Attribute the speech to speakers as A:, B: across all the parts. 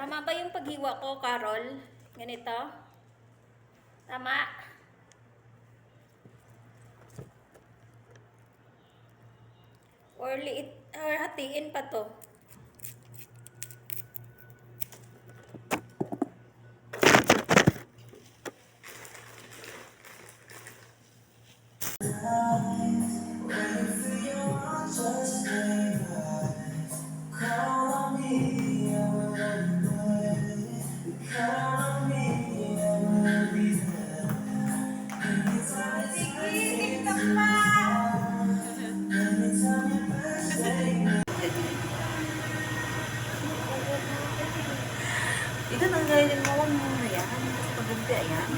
A: Tama ba yung paghiwa ko, Carol? Ganito? Tama? Or liit, or hatiin pa to.
B: Ito nanggaling mo mo na yan. Pagganti ayan.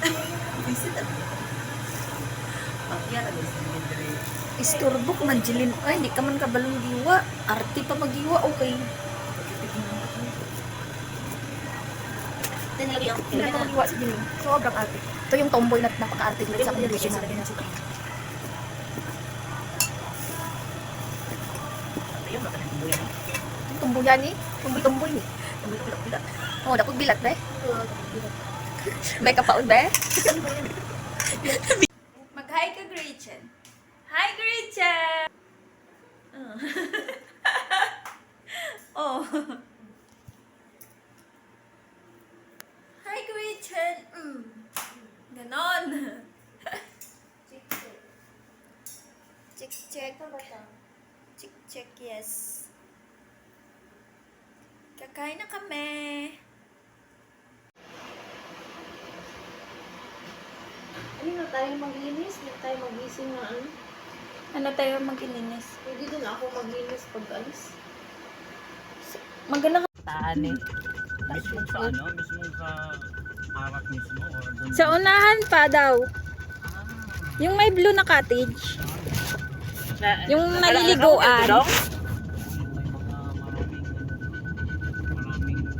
B: Visit at Bakya na gusto mo dire.
A: Isturbo ko man, Jilin. Ay, hindi ka man kabalong giwa. Arti pa magiwa, okay. Magiwa si Jilin. Sobrang arte. Ito yung tomboy na napaka-arte nila sa condition na
B: Ayun, baka nang buyan.
A: Tumbuyan eh. Tumboy-tumboy eh.
B: Tumulak-tulak.
A: Oh, dako bilat. May kapaon be. Mag-hi ka, Gretchen. Hi, Gretchen! oh. Hi, Gretchen! Mm. Ganon. Check, check. Check, yes. Kakain na kami.
C: Hindi na tayo mag-inis, hindi tayo magising na ano.
A: Ano tayo mag-ininis?
C: Hindi din ako mag-inis pag alis.
A: Magalang
B: Taan eh.
D: Mismo sa ano? Mismo sa harap mismo? Or?
A: Sa unahan pa daw. Yung may blue na cottage. Yung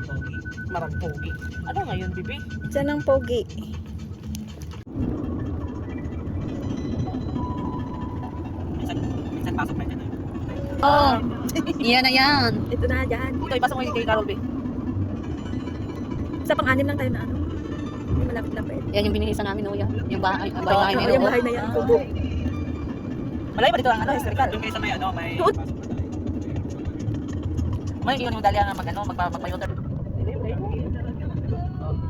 D: pogi.
B: Marang pogi. Ano ngayon, bibi?
A: Diyan ang pogi.
D: Minsan, pasok na dyan eh.
A: Oh, yan na yan. Ito na dyan.
B: Ito, ipasok mo yung kay Carol, be.
A: Sa pang-anim lang tayo na ano. Hindi malapit-lapit.
E: Yan yung binihisa namin, no, yan. Yung bahay, ang bahay
B: Oo,
E: namin,
A: yung
E: no.
A: bahay na yan. Kubo.
B: Malayo ba dito ang ano, historical?
D: Doon kayo sa may ano, may
A: Doon?
D: na.
B: May iyon yung dalya nga mag ano, magpa magpayoter.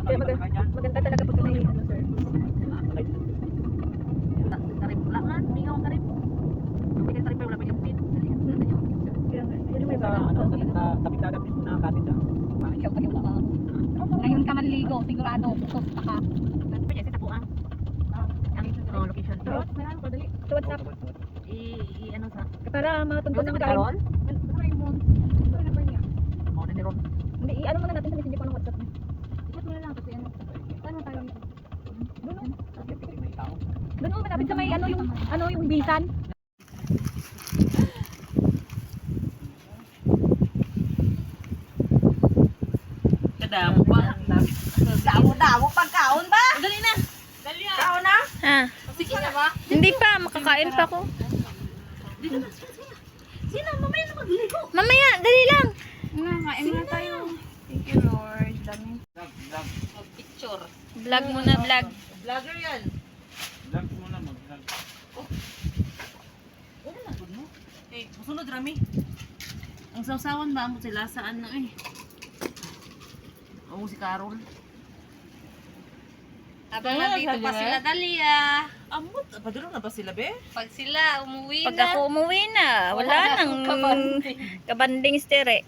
A: Kaya mag maganda talaga pag may ano, sir.
B: Tarip lang nga, mingaw ang tarip. Hindi ka tarip pa wala pa yung pin.
A: Nga,
D: Sa ano, sa na kapit ah.
E: Ngayon ka manligo, sigurado, susta ka.
B: Pwede sa tapuan. Ang location.
A: Sa WhatsApp.
B: I, i ano sa?
A: Para matuntun ng
B: Karon?
A: Raymond.
B: Oh, na ni Ron.
A: Hindi, i-ano muna natin sa messenger ko ng WhatsApp niya.
E: Chat mo na lang kasi ano. Paano tayo?
D: May tao.
A: Doon mo malapit sa may ano yung ano yung bisan.
B: Kadamo pa. Damo damo pagkaon ba? Dali na. Dali na. Kaon na?
A: Ha?
B: Sige na ba?
A: Hindi pa, makakain pa ako.
B: Dito na. Sino mamaya na magligo?
A: Mamaya, dali lang.
E: Kain na tayo.
A: Thank you, Lord. Dami.
D: Vlog, vlog.
B: Picture.
A: Vlog muna, vlog.
B: Vlogger yan.
D: Vlog muna mag-vlog.
B: Ano na gud mo? Eh, musunod rami. Ang sausawan ba amo sila saan na eh? Oo, si Carol.
E: Habang
B: Ah,
E: nandito pa sila Dalia.
B: Amot, paduro na ba sila be?
E: Pag sila umuwi
A: Pag
E: na.
A: ako umuwi na, wala
E: Wala
A: nang kabanding stere.